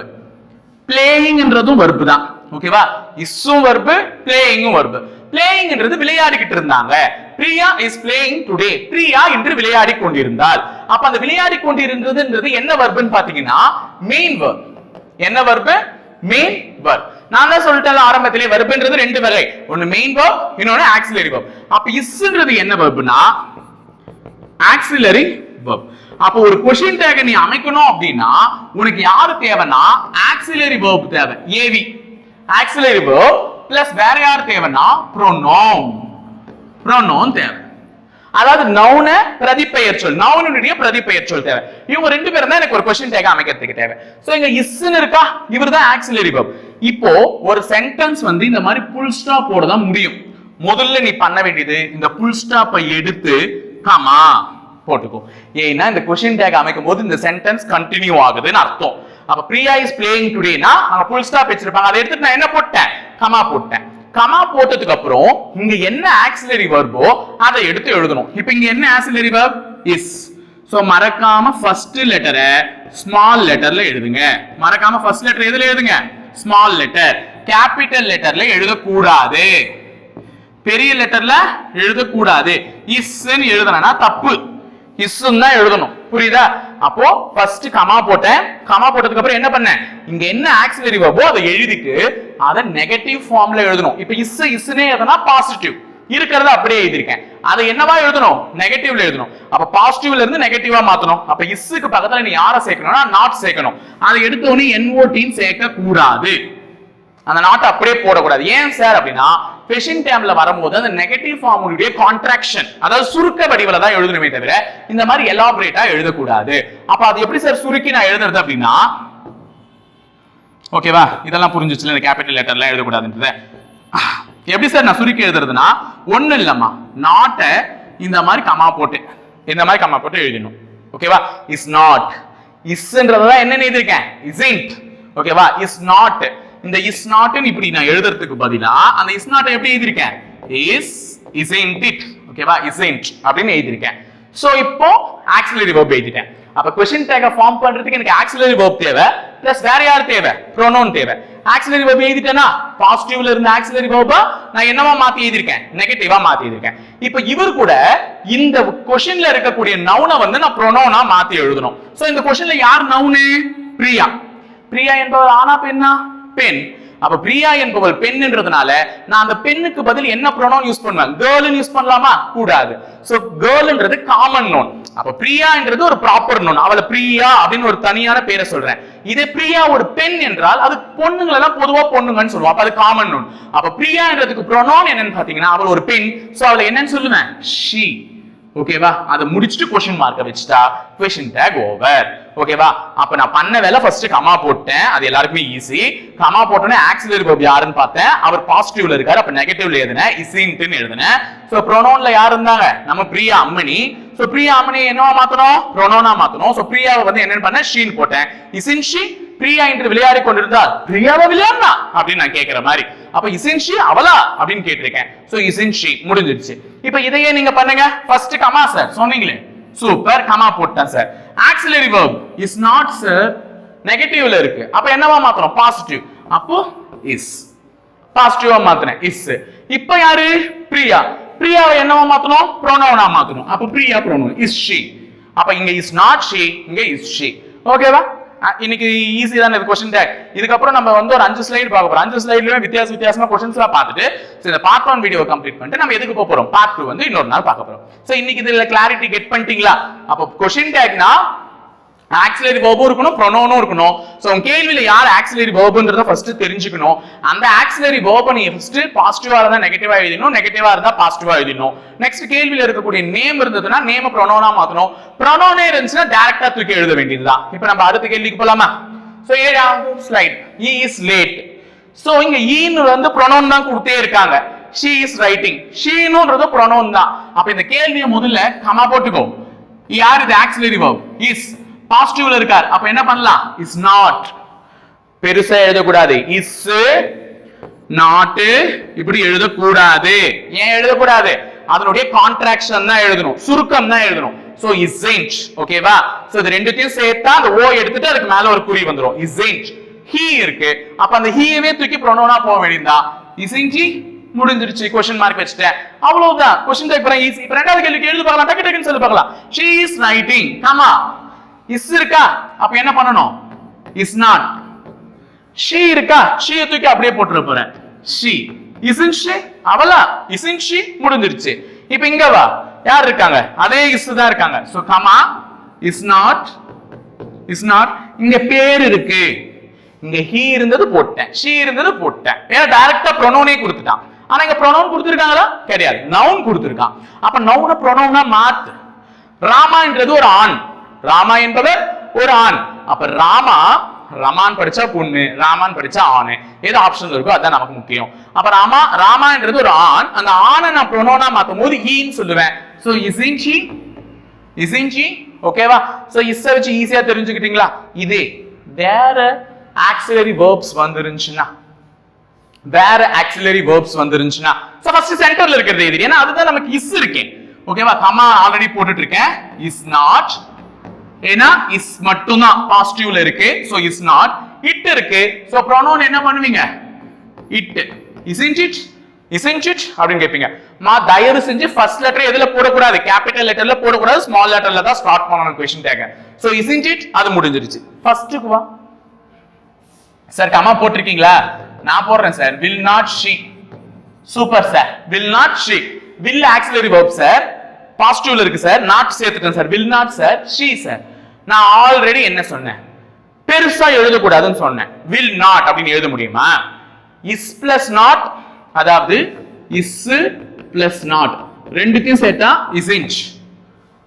பிளேயிங்ன்றதும் வெர்ப் தான். ஓகேவா இஸ்ஸும் verb பிளேயிங்கும் verb பிளேயிங்ன்றது விளையாடிக்கிட்டு இருந்தாங்க. Priya is playing today Priya இன்று விளையாடி கொண்டிருந்தாள். அப்ப அந்த விளையாடி கொண்டிருந்ததுன்றது என்ன வர்புன்னு பாத்தீங்கன்னா மெயின் வர்ப் என்ன வர்பு மெயின் வர்ப் நான் தான் சொல்லிட்டேன் ஆரம்பத்திலே வர்புன்றது ரெண்டு வகை. ஒன்னு மெயின் வர்ப் இன்னொன்னு ஆக்சிலரி வர்ப் அப்ப இஸ்ன்றது என்ன verbனா ஆக்சிலரி வர்ப் அப்போ ஒரு கொஷின் டேக நீ அமைக்கணும் அப்படின்னா உனக்கு யாரு தேவைன்னா ஆக்சிலரி வர்ப் தேவை. ஏவி ஆக்சிலரி வேர்ப் பிளஸ் வேற யார் தேவைன்னா ப்ரோனோம் ப்ரோனோம் தேவை. அதாவது நவுன பிரதிப்பெயர் சொல். நவுனுடைய பிரதிப்பெயர் சொல் தேவை. இவங்க ரெண்டு பேரும் தான் எனக்கு ஒரு கொஸ்டின் டேக் அமைக்கிறதுக்கு தேவை. சோ இங்க இஸ்ன்னு இருக்கா? இவர் தான் ஆக்சிலரி வேர்ப் இப்போ ஒரு சென்டென்ஸ் வந்து இந்த மாதிரி புல் ஸ்டாப் போட தான் முடியும். முதல்ல நீ பண்ண வேண்டியது இந்த புல் ஸ்டாப்பை எடுத்து காமா போட்டுக்கோ. ஏன்னா இந்த கொஸ்டின் டேக் அமைக்கும் போது இந்த சென்டென்ஸ் கண்டினியூ ஆகுதுன்னு அர்த்தம். அப்ப பிரியா இஸ் பிளேயிங் டுடேனா அங்க புல் ஸ்டாப் வச்சிருப்பாங்க. அதை எடுத்துட்டு நான் என்ன போட்டேன்? கமா போட்டேன். கமா போட்டதுக்கு அப்புறம் இங்க என்ன ஆக்சிலரி வர்போ அதை எடுத்து எழுதணும். இப்போ இங்க என்ன ஆக்சிலரி வர்ப் இஸ் ஸோ மறக்காம ஃபர்ஸ்ட் லெட்டரை ஸ்மால் லெட்டர்ல எழுதுங்க. மறக்காம ஃபர்ஸ்ட் லெட்டர் எதுல எழுதுங்க? ஸ்மால் லெட்டர் கேபிட்டல் லெட்டர்ல எழுதக்கூடாது. பெரிய லெட்டர்ல எழுதக்கூடாது. இஸ்ன்னு எழுதணும்னா தப்பு. இஸ்ன்னு தான் எழுதணும். புரியுதா? அப்போ ஃபர்ஸ்ட் கமா போட்டேன். கமா போட்டதுக்கு அப்புறம் என்ன பண்ணேன்? இங்க என்ன ஆக்சிலரி verb அதை எழுதிட்டு அதை நெகட்டிவ் ஃபார்ம்ல எழுதணும். இப்போ இஸ் இஸ்னே எதனா பாசிட்டிவ் இருக்கிறத அப்படியே எழுதியிருக்கேன். அதை என்னவா எழுதணும்? நெகட்டிவ்ல எழுதணும். அப்ப பாசிட்டிவ்ல இருந்து நெகட்டிவா மாத்தணும். அப்ப இஸ்ஸுக்கு பக்கத்துல நீ யாரை சேர்க்கணும்னா நாட் சேர்க்கணும். அதை எடுத்த என்ஓடின்னு சேர்க்க கூடாது அந்த நாட்டை அப்படியே போடக்கூடாது. ஏன் சார் அப்படின்னா பெஷின் டேம்ல வரும்போது அந்த நெகட்டிவ் ஃபார்முடைய கான்ட்ராக்ஷன் அதாவது சுருக்க வடிவில தான் எழுதணுமே தவிர இந்த மாதிரி எலாபரேட்டா எழுதக்கூடாது. அப்ப அது எப்படி சார் சுருக்கி நான் எழுதுறது அப்படின்னா ஓகேவா இதெல்லாம் புரிஞ்சிச்சுல இந்த கேபிட்டல் லெட்டர்லாம் எழுதக்கூடாதுன்றது. எப்படி சார் நான் சுருக்கி எழுதுறதுன்னா ஒண்ணு இல்லம்மா நாட்டை இந்த மாதிரி கமா போட்டு இந்த மாதிரி கமா போட்டு எழுதணும். ஓகேவா இஸ் நாட் இஸ்ன்றதான் என்ன இஸ் இன்ட் ஓகேவா இஸ் நாட் இந்த இஸ் நாட்னு இப்படி நான் எழுதுறதுக்கு பதிலா அந்த இஸ் நாட்டை எப்படி எழுதியிருக்கேன்? இஸ் இசைன்ட் இட் ஓகேவா இசைன்ட் அப்படின்னு எழுதியிருக்கேன். சோ இப்போ ஆக்சிலரி வேர்ப் எழுதிட்டேன். அப்ப கொஸ்டின் டேக ஃபார்ம் பண்றதுக்கு எனக்கு ஆக்சிலரி வேர்ப் தேவை பிளஸ் வேற யார் தேவை? ப்ரோனோன் தேவை. ஆக்சிலரி வேர்ப் எழுதிட்டேன்னா பாசிட்டிவ்ல இருந்த ஆக்சிலரி வெர்ப நான் என்னவா மாத்தி எழுதிருக்கேன் நெகட்டிவா மாத்தி எழுதிருக்கேன் இப்போ இவர் கூட இந்த கொஸ்டின்ல இருக்கக்கூடிய நவுனை வந்து நான் ப்ரோனோனா மாத்தி எழுதணும். சோ இந்த கொஸ்டின்ல யார் நவுனு பிரியா. பிரியா என்பவர் ஆனா பெண்ணா? பெண். அப்ப பிரியா என்பவள் பெண்ன்றதுனால நான் அந்த பெண்ணுக்கு பதில் என்ன ப்ரோனோ யூஸ் பண்ணுவேன்? கேர்ள்னு யூஸ் பண்ணலாமா? கூடாது. சோ கேர்ள்ன்றது காமன் நோன் அப்ப பிரியான்றது ஒரு ப்ராப்பர் நோன் அவளை பிரியா அப்படின்னு ஒரு தனியான பேரை சொல்றேன். இதே பிரியா ஒரு பெண் என்றால் அது பொண்ணுங்களை எல்லாம் பொதுவா பொண்ணுங்கன்னு சொல்லுவோம். அப்ப அது காமன் நோன் அப்ப பிரியான்றதுக்கு ப்ரோனோன் என்னன்னு பாத்தீங்கன்னா அவள் ஒரு பெண். சோ அவளை என்னன்னு சொல்லுவேன்? ஷீ ஓகேவா அதை முடிச்சுட்டு கொஸ்டின் மார்க்கை வச்சுட்டா கொஸ்டின் டேக் ஓவர் ஓகேவா அப்ப நான் பண்ண வேலை ஃபர்ஸ்ட் கமா போட்டேன். அது எல்லாருக்குமே ஈஸி கமா போட்டோன்னே ஆக்சிலரி verb யாருன்னு பார்த்தேன். அவர் பாசிட்டிவ்ல இருக்காரு. அப்ப நெகட்டிவ்ல எழுதினேன். இசின்ட்டுன்னு எழுதினேன். ஸோ ப்ரொனோன்ல யார் இருந்தாங்க? நம்ம பிரியா அம்மணி. ஸோ பிரியா அம்மணி என்னவா மாத்தணும்? ப்ரொனோனா மாத்தணும். ஸோ பிரியாவை வந்து என்னன்னு பண்ண ஷீன் போட்டேன். இசின் ஷீ பிரியா என்று விளையாடி கொண்டிருந்தால் பிரியாவை விளையாடினா அப்படின்னு நான் கேட்கிற மாதிரி. அப்ப இசென்ஷி அவளா? அப்படின்னு கேட்டிருக்கேன். சோ இசென்ஷி முடிஞ்சிருச்சு இப்ப இதையே நீங்க பண்ணுங்க. ஃபர்ஸ்ட் கமா சார் சொன்னீங்களே. சூப்பர் கமா போட்டேன் sir auxiliary verb is not sir நெகட்டிவ்ல இருக்கு. அப்ப என்னவா மாத்திரம் பாசிட்டிவ் அப்போ இஸ் பாசிட்டிவா மாத்திரம் இஸ் இப்ப யாரு? பிரியா. பிரியாவை என்னவா மாத்தணும்? ப்ரோனோனா மாத்தணும். அப்ப பிரியா ப்ரோனோ இஸ் ஷி அப்ப இங்க இஸ் நாட் ஷி இங்க இஸ் ஷி ஓகேவா இன்னைக்கு ஈஸி தான் இது கொஸ்டின் டேக் இதுக்கப்புறம் நம்ம வந்து ஒரு அஞ்சு ஸ்லைடு பார்க்க போறோம். அஞ்சு ஸ்லைட்லயுமே வித்தியாச வித்தியாசமா கொஸ்டின்ஸ்லாம் பார்த்துட்டு இந்த பார்ட் ஒன் வீடியோ கம்ப்ளீட் பண்ணிட்டு நம்ம எதுக்கு போக போறோம்? பார்ட் டூ வந்து இன்னொரு நாள் பார்க்க போறோம். சோ இன்னைக்கு இதுல கிளாரிட்டி கெட் பண்ணிட்டீங்களா? அப்போ கொஸ்டின் டேக்னா ஆக்சிலரி வேர்பும் இருக்கணும் ப்ரொனோனும் இருக்கணும். ஸோ உங்க யார் ஆக்சிலரி வேர்புன்றத ஃபர்ஸ்ட் தெரிஞ்சுக்கணும். அந்த ஆக்சிலரி verb நீ ஃபர்ஸ்ட் பாசிட்டிவா இருந்தா நெகட்டிவா எழுதணும் நெகட்டிவா இருந்தா பாசிட்டிவா எழுதணும் நெக்ஸ்ட் கேள்வியில் இருக்கக்கூடிய நேம் இருந்ததுன்னா நேம ப்ரொனோனா மாத்தணும். ப்ரொனோனே இருந்துச்சுன்னா டேரக்டா தூக்கி எழுத வேண்டியதுதான். இப்போ நம்ம அடுத்த கேள்விக்கு போலாமா? ஸோ ஏழாவது slide E is late so இங்க e ஈன்னு வந்து ப்ரொனோன் தான் கொடுத்தே இருக்காங்க. ஷீ இஸ் ரைட்டிங் ஷீனுன்றது ப்ரொனோன் தான். அப்ப இந்த கேள்வியை முதல்ல கமா போட்டுக்கோ. யார் இது ஆக்சிலரி வேர்ப் இஸ் பாசிட்டிவ்ல இருக்கார். அப்ப என்ன பண்ணலாம்? இஸ் நாட் பெருசா எழுதக்கூடாது. இஸ் நாட் இப்படி எழுதக்கூடாது. ஏன் எழுதக்கூடாது? அதனுடைய கான்ட்ராக்ஷன் தான் எழுதணும். சுருக்கம் தான் எழுதணும். So isn't. ஓகேவா சோ இது ரெண்டுத்தையும் சேர்த்தா அந்த ஓ எடுத்துட்டு அதுக்கு மேல ஒரு குறி வந்துரும். Isn't. ஹீ இருக்கு. அப்ப அந்த ஹீயவே தூக்கி ப்ரொனோனா போக வேண்டியதா இசைஞ்சி முடிஞ்சிருச்சு. கொஸ்டின் மார்க் வச்சுட்டேன். அவ்வளவுதான். கொஸ்டின் டேக் பண்ண ஈஸி இப்ப ரெண்டாவது கேள்விக்கு எழுதி பார்க்கலாம். டக்கு டக்குன்னு சொல்லி பார்க்கலாம். She is writing comma is இருக்கா? அப்ப என்ன பண்ணணும்? இஸ் நாட் ஷீ இருக்கா? ஷீயை தூக்கி அப்படியே போட்டுற போறேன். ஷீ இசன் ஷி அவளா? இசன் ஷி முடிஞ்சிருச்சு. இப்போ இங்க வா. யார் இருக்காங்க? அதே இஸ் தான் இருக்காங்க. So comma is not is not இங்க பேர் இருக்கு. இங்க ஹீ இருந்தது போட்டேன். ஷீ இருந்தது போட்டேன். ஏன்னா டைரக்டா ப்ரொனோனே கொடுத்துட்டான். ஆனா இங்க ப்ரொனவுன் கொடுத்துருக்காங்களா? கிடையாது. நவுன் கொடுத்துருக்கான். அப்ப நவுன ப்ரொனவுனா மாத்து. ராமான்றது ஒரு ஆண். ராமா என்பவர் ஒரு ஆண். அப்ப ராமா ரமான் படிச்சா பொண்ணு ராமான் படிச்சா ஆணு. ஏதோ ஆப்ஷன் இருக்கோ அதான் நமக்கு முக்கியம். அப்ப ராமா ராமான்றது ஒரு ஆண். அந்த ஆணை நான் ப்ரொனோனா மாத்தும் போது ஹீன்னு சொல்லுவேன். சோ இசின்ச்சி இசின்ச்சி ஓகேவா சோ இஸ்ஸை வச்சு ஈஸியா தெரிஞ்சுக்கிட்டீங்களா? இதே. வேற ஆக்சிலரி வேர்ப்ஸ் வந்துருந்துச்சுன்னா. வேற ஆக்சிலரி வேர்ப்ஸ் வந்துருந்துச்சுன்னா. சோ ஃபர்ஸ்ட் சென்டர்ல இருக்கிறது இது ஏன்னா அதுதான் நமக்கு இஸ் இருக்கேன் ஓகேவா கமா ஆல்ரெடி போட்டுட்டு இருக்கேன் இஸ் நாட் ஏன்னா இஸ் மட்டும்தான் பாசிட்டிவ்ல இருக்கு சோ இஸ் நாட் இட் இருக்கு சோ ப்ரோனவுன் என்ன பண்ணுவீங்க? It isn't it isn't it அப்படின்னு கேட்பீங்க மா தயவு செஞ்சு ஃபர்ஸ்ட் லெட்டர் எதுல போடக்கூடாது? கேபிட்டல் லெட்டர்ல போடக்கூடாது ஸ்மால் லெட்டர்ல தான் ஸ்டார்ட் பண்ணணும் question tag so isn't it அது முடிஞ்சிருச்சு. ஃபர்ஸ்ட்டுக்கு வா. சார் கமா போட்டிருக்கீங்களா? நான் போடுறேன் sir will not she super sir will not she will auxiliary verb sir பாசிட்டிவ்ல இருக்கு சார். நாட் சேர்த்துட்டேன் sir. Will not sir she sir நான் ஆல்ரெடி என்ன சொன்னேன்? பெருசா எழுதக்கூடாதுன்னு சொன்னேன். வில் நாட் அப்படின்னு எழுத முடியுமா? இஸ் பிளஸ் நாட் அதாவது இஸ் பிளஸ் நாட் ரெண்டுத்தையும் சேர்த்தா இஸ் இன்ச்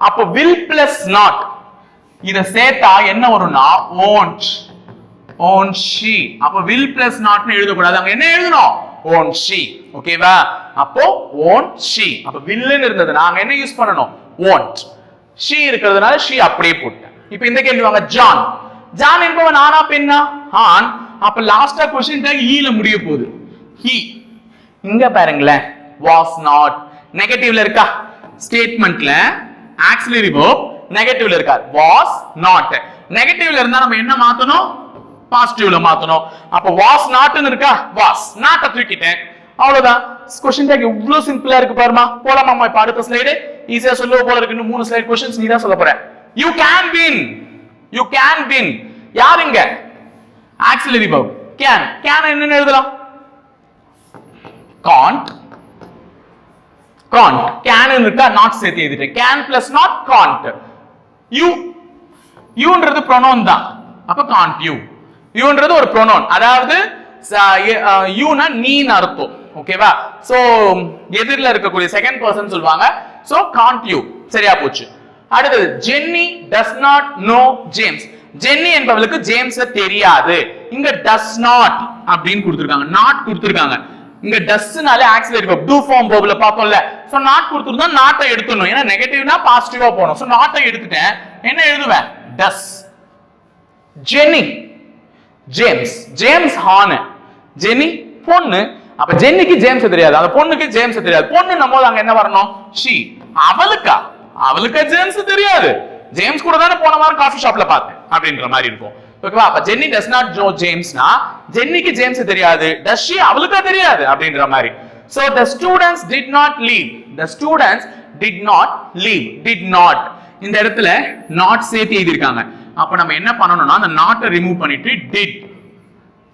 அப்போ வில் பிளஸ் நாட் இதை சேர்த்தா என்ன வரும்னா ஓன்ட் ஓன் ஷி அப்போ வில் பிளஸ் நாட்னு எழுதக்கூடாது. அங்க என்ன எழுதணும்? ஓன் ஷி ஓகேவா அப்போ ஓன் ஷி அப்போ வில்லுன்னு இருந்தது. நாங்க என்ன யூஸ் பண்ணணும்? ஓன்ட் ஷி இருக்கிறதுனால ஷி அப்படியே போட்டேன். இப்போ இந்த கேள்வி வாங்க. ஜான் ஜான் என்பவன் ஆனா பெண்ணா? ஆன் அப்ப லாஸ்டா கொஸ்டின் டேக் ஈல முடிய போகுது. ஹி இங்க பாருங்களேன். வாஸ் நாட் நெகட்டிவ்ல இருக்கா? ஸ்டேட்மெண்ட்ல ஆக்சிலரி verb நெகட்டிவ்ல இருக்கா? வாஸ் நாட் நெகட்டிவ்ல இருந்தா நம்ம என்ன மாத்தணும்? பாசிட்டிவ்ல மாத்தணும். அப்ப வாஸ் நாட்டுன்னு இருக்கா? வாஸ் நாட்டை தூக்கிட்டேன். அவ்வளவுதான். கொஸ்டின் டேக் இவ்வளவு சிம்பிளா இருக்கு பாருமா போலாமா இப்ப அடுத்த ஸ்லைடு ஈஸியா சொல்லுவ போல இருக்கு. மூணு ஸ்லைட் கொஸ்டின்ஸ் நீ தான் சொல்ல போற. You can win you can win யாருங்க ஆக்சிலரி பவ் கேன் கேன் என்னன்னு எழுதலாம். காண்ட் காண்ட் கேன் இருக்கா? நாட் சேர்த்து எழுதிட்டேன். Can plus not can't you யூன்றது pronoun தான். அப்ப காண்ட் யூ யூன்றது ஒரு ப்ரொனோன் அதாவது யூனா நீன்னு அர்த்தம். ஓகேவா சோ எதிரில் இருக்கக்கூடிய செகண்ட் பர்சன் சொல்லுவாங்க. சோ காண்ட் யூ சரியா போச்சு. அடுத்தது Jenny does not know James Jenny என்பவளுக்கு James தெரியாது. இங்க டஸ் நாட் அப்படின்னு கொடுத்துருக்காங்க. நாட் கொடுத்துருக்காங்க. இங்க டஸ்னாலே ஆக்சிலரி verb. டூ ஃபார்ம் verb-ல பார்த்தோம்ல. சோ நாட் கொடுத்துருந்தா நாட்டை எடுத்துடணும். ஏன்னா நெகட்டிவ்னா பாசிட்டிவா போகணும். சோ நாட்டை எடுத்துட்டேன். என்ன எழுதுவேன்? Does Jenny James. ஜேம்ஸ் ஹானு. ஜெனி பொண்ணு. அப்ப ஜென்னிக்கு ஜேம்ஸ் தெரியாது. அந்த பொண்ணுக்கு ஜேம்ஸ் தெரியாது. பொண்ணு நம்ம அங்க என்ன வரணும்? ஷி. அவளுக்கா? அவளுக்கா ஜேம்ஸ் தெரியாது. ஜேம்ஸ் கூட தானே போன வாரம் காஃபி ஷாப்ல பார்த்தேன். அப்படின்ற மாதிரி இருக்கும். ஓகேவா அப்ப ஜென்னி டஸ் நாட் ஜோ ஜேம்ஸ்னா ஜென்னிக்கு ஜேம்ஸ் தெரியாது. டஸ் ஷி அவளுக்கா தெரியாது. அப்படின்ற மாதிரி. So the students did not leave the students did not leave did not இந்த இடத்துல நாட் சேர்த்து எழுதியிருக்காங்க. அப்ப நம்ம என்ன பண்ணணும்னா அந்த நாட்டை ரிமூவ் பண்ணிட்டு டிட்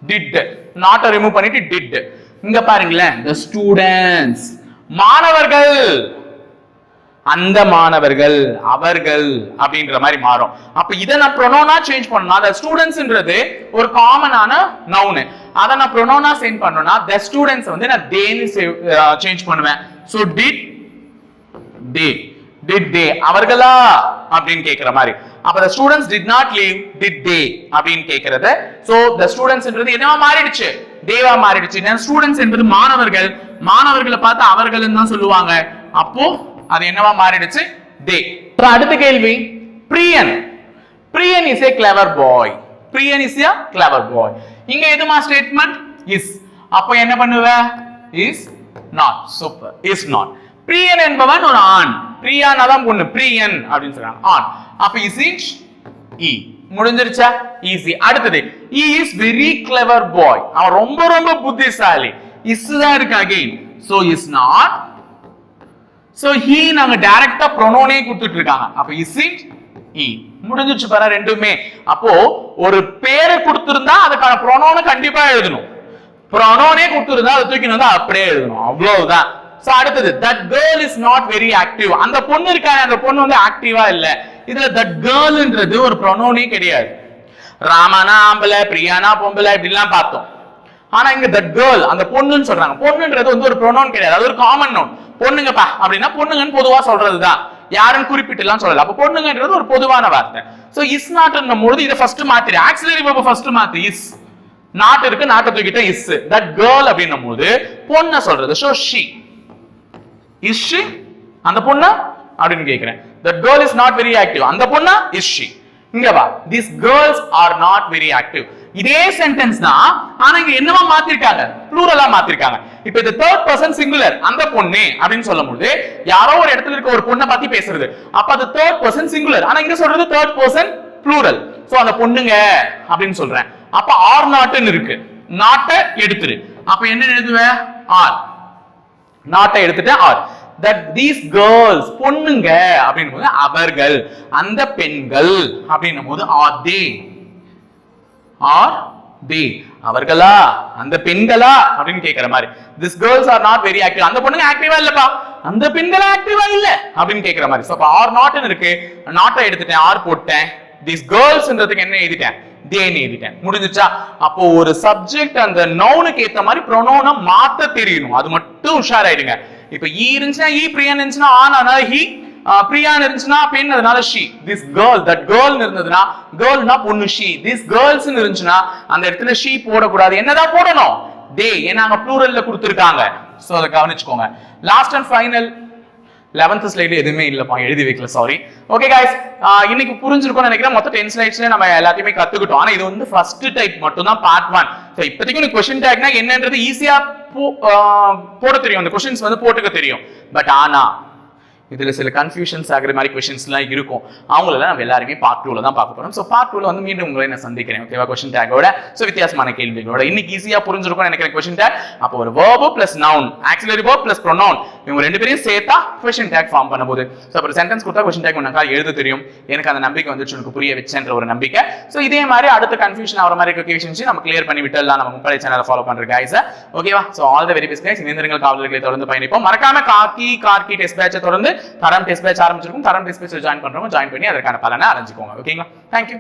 டிட் நாட்டை ரிமூவ் பண்ணிட்டு டிட் இங்க பாருங்களேன் த ஸ்டூடெண்ட்ஸ் மாணவர்கள். அந்த மாணவர்கள் அவர்கள் அப்படின்ற மாதிரி மாறும். அப்ப இதை நான் ப்ரொனோனா சேஞ்ச் பண்ணணும் அந்த ஸ்டூடெண்ட்ஸ்ன்றது ஒரு காமனான நவுனு அதை நான் ப்ரொனோனா சேஞ்ச் பண்ணணும்னா த ஸ்டூடெண்ட்ஸ் வந்து நான் தேன்னு சேஞ்ச் பண்ணுவேன். So did they did they அவர்களா? அப்படின்னு கேட்கிற மாதிரி. அப்ப the students did not leave did they? அப்படின்னு கேட்கிறது சோ the studentsன்றது என்னவா மாறிடுச்சு? தேவா மாறிடுச்சு. ஸ்டூடெண்ட்ஸ் என்பது மாணவர்கள். மாணவர்களை பார்த்து அவர்கள் தான் சொல்லுவாங்க. அப்போ அது என்னவா மாறிடுச்சு? தே அடுத்த கேள்வி. Priyan Priyan is a clever boy Priyan is a clever boy இங்க எதுமா ஸ்டேட்மெண்ட் இஸ் அப்போ என்ன பண்ணுவ? Is not super is not Priyan என்பவன் ஒரு ஆண். பிரியானா தான் பொண்ணு. பிரியன் அப்படின்னு சொல்றாங்க. ஆன். அப்ப இஸ் இட் இ முடிஞ்சிருச்சா? ஈஸி அடுத்தது he is very clever boy அவன் ரொம்ப ரொம்ப புத்திசாலி. இஸ் தான் இருக்கு again so is not so he நாங்க டைரக்டா ப்ரொனோனே கொடுத்துட்டு இருக்காங்க அப்ப இஸ் இட் இ முடிஞ்சிருச்சு பாரு ரெண்டுமே. அப்போ ஒரு பேரை கொடுத்திருந்தா அதுக்கான ப்ரொனோனை கண்டிப்பா எழுதணும். ப்ரொனோனே கொடுத்திருந்தா அதை தூக்கி வந்து அப்படியே எழுதணும். அவ்வளவுதான். சோ அடுத்தது that girl is not very active அந்த பொண்ணு இருக்கா அந்த பொண்ணு வந்து ஆக்டிவா இல்ல. இதுல தட் கேர்ள்ன்றது ஒரு ப்ரொனோனே கிடையாது. ராமானா ஆம்பளை பிரியானா பொம்பளை இப்படிலாம் பார்த்தோம். ஆனா இங்க தட் கேர்ள் அந்த பொண்ணுன்னு சொல்றாங்க. பொண்ணுன்றது வந்து ஒரு ப்ரொனோன் கிடையாது. அது ஒரு காமன் நோன் பொண்ணுங்கப்பா அப்படின்னா பொண்ணுங்கன்னு பொதுவா சொல்றதுதான். யாரும் குறிப்பிட்டுலாம் சொல்லல. அப்ப பொண்ணுங்கன்றது ஒரு பொதுவான வார்த்தை. சோ இஸ் நாட்ன்னும் பொழுது இதை ஃபர்ஸ்ட் மாத்திரு. ஆக்சிலரி verb ஃபர்ஸ்ட் மாத்து இஸ் நாட் இருக்கு நாட்டை தூக்கிட்ட இஸ் தட் கேர்ள் அப்படின்னும் போது பொண்ணை சொல்றது. ஷோ ஷி இஸ் ஷி அந்த பொண்ணா? அப்படின்னு கேட்கிறேன் that girl is not very active அந்த பொண்ணா? இஸ் ஷி இங்க வா. This girls are not very active இதே சென்டென்ஸ் தான் ஆனா இங்க என்னவா மாத்திருக்காங்க? ப்ளூரலா மாத்திருக்காங்க. இப்போ இந்த தேர்ட் பர்சன் சிங்குலர் அந்த பொண்ணு அப்படின்னு சொல்லும்போது யாரோ ஒரு இடத்துல இருக்க ஒரு பொண்ணை பத்தி பேசுறது. அப்ப அது தேர்ட் பர்சன் சிங்குலர் ஆனா இங்க சொல்றது தேர்ட் பர்சன் ப்ளூரல் சோ அந்த பொண்ணுங்க அப்படின்னு சொல்றேன். அப்ப ஆர் நாட்டுன்னு இருக்கு. நாட்டை எடுத்துரு. அப்ப என்ன எழுதுவேன் ஆர் நாட்டை எடுத்துட்டு ஆர் தட் தீஸ் கேர்ள்ஸ் பொண்ணுங்க அப்படின்னும் போது அவர்கள் அந்த பெண்கள் அப்படின்னும் போது ஆர் தே ஆர் தே அவர்களா? அந்த பெண்களா? அப்படின்னு கேக்குற மாதிரி. This girls are not very active அந்த பொண்ணுங்க ஆக்டிவா இல்லப்பா. அந்த பெண்களா ஆக்டிவா இல்ல. அப்படின்னு கேட்கற மாதிரி. சோ ஆர் நாட்னு இருக்கு. நாட்டை எடுத்துட்டேன் ஆர் போட்டேன். திஸ் கேர்ள்ஸ்ன்றதுக்கு என்ன எழுதிட்டேன்? தே எழுதிட்டேன். முடிஞ்சுச்சா? அப்போ ஒரு சப்ஜெக்ட் அந்த நவுனுக்கு ஏத்த மாதிரி ப்ரொனோனை மாத்த தெரியணும். அது மட்டும் உஷாராயிடுங்க. இப்ப ஈ இருந்துச்சுன்னா ஈ பிரியான் இருந்துச்சுன்னா ஆன் ஹி. பிரியான் இருந்துச்சுன்னா பெண் அதனால she. This girl that girl இருந்ததுன்னா கேர்ள்னா பொண்ணு ஷி. திஸ் கேர்ள்ஸ் இருந்துச்சுன்னா அந்த இடத்துல ஷி போடக்கூடாது. என்னதான் போடணும்? தே. ஏன்னா அங்க ப்ளூரல்ல கொடுத்துருக்காங்க. சோ அதை கவனிச்சுக்கோங்க. லாஸ்ட் அண்ட் ஃபைனல் லெவன்த் ஸ்லைடில் எதுவுமே இல்லைப்பா எழுதி வைக்கல சாரி ஓகே கைஸ் இன்னைக்கு புரிஞ்சிருக்கும்னு நினைக்கிறேன். மொத்த டென் ஸ்லைட்ஸ்ல நம்ம எல்லாத்தையுமே கத்துக்கிட்டோம். ஆனா இது வந்து ஃபர்ஸ்ட் டைப் மட்டும் தான் பார்ட் ஒன் ஸோ இப்போதைக்கு உனக்கு கொஸ்டின் டேக்னா என்னன்றது ஈஸியா போட தெரியும். அந்த கொஸ்டின்ஸ் வந்து போட்டுக்க தெரியும். பட் ஆனா இதில் சில கன்ஃபியூஷன்ஸ் ஆகிற மாதிரி கொஷின்ஸ்லாம் இருக்கும். அவங்களெல்லாம் நம்ம எல்லாருமே பார்ட் டூல தான் பார்க்க போகிறோம் ஸோ பார்ட் டூவில் வந்து மீண்டும் உங்களை நான் சந்திக்கிறேன். ஓகேவா கொஷின் டேக்கோட ஸோ வித்தியாசமான கேள்விகளோட. இன்னைக்கு ஈஸியாக புரிஞ்சிருக்கும் நினைக்கிறேன் கொஷின் டேக் அப்போ ஒரு verb plus noun auxiliary verb plus pronoun இவங்க ரெண்டு பேரையும் சேர்த்தா கொஷின் டேக் ஃபார்ம் பண்ணும்போது ஸோ அப்புறம் சென்டென்ஸ் கொடுத்தா கொஷின் டேக் உனக்கா எழுத தெரியும். எனக்கு அந்த நம்பிக்கை வந்துச்சு உனக்கு புரிய வச்சேன்ற ஒரு நம்பிக்கை. ஸோ இதே மாதிரி அடுத்த கன்ஃபியூஷன் ஆகிற மாதிரி கொஸ்டின்ஸ் நம்ம கிளியர் பண்ணி விட்டுலாம் நம்ம முப்படை சேனலை ஃபாலோ பண்ணுற கைஸை ஓகேவா so all the very best guys இணைந்திருங்கள் காவலர்களை தொடர்ந்து பயணிப்போம். மறக்காம காக்கி கார்கி டெஸ்ட் பேட்சை தொடர்ந்து தரம் டெஸ்ட் பேட்ச் ஆரம்பிச்சிருக்கும் தரம் டெஸ்ட் பேட்ச் ஜாயின் பண்றவங்க ஜாயின் பண்ணி அதற்கான பலனை அடைஞ்சுக்கோங்க ஓகேங்களா தேங்க்யூ